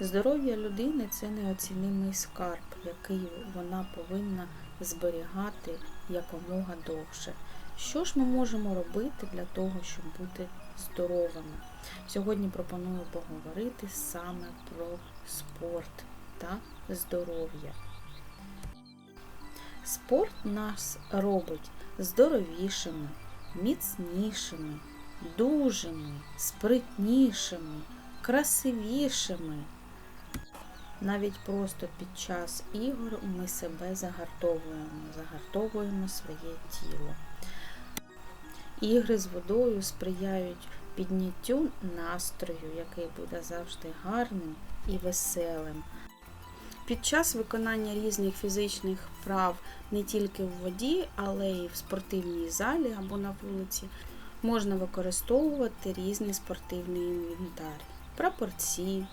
Здоров'я людини це неоцінимий скарб, який вона повинна зберігати якомога довше. Що ж ми можемо робити для того, щоб бути здоровими? Сьогодні пропоную поговорити саме про спорт та здоров'я. Спорт нас робить здоровішими, міцнішими, дужими, спритнішими, красивішими. Навіть просто під час ігор ми себе загартовуємо, загартовуємо своє тіло. Ігри з водою сприяють підняттю настрою, який буде завжди гарним і веселим. Під час виконання різних фізичних вправ не тільки в воді, але й в спортивній залі або на вулиці можна використовувати різний спортивний інвентар, прапорці,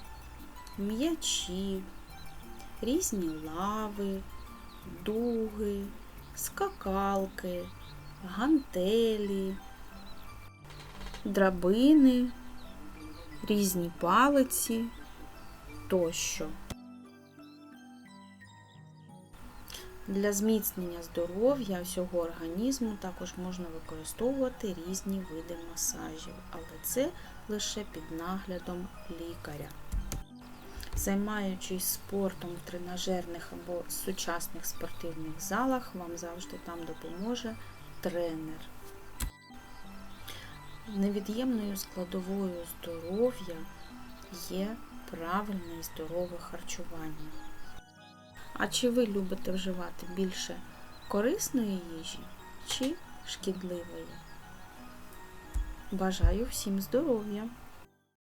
м'ячі, різні лави, дуги, скакалки, гантелі, драбини, різні палиці тощо. Для зміцнення здоров'я всього організму також можна використовувати різні види масажів, але це лише під наглядом лікаря. Займаючись спортом в тренажерних або сучасних спортивних залах, вам завжди там допоможе тренер. Невід'ємною складовою здоров'я є правильне і здорове харчування. А чи ви любите вживати більше корисної їжі чи шкідливої? Бажаю всім здоров'я!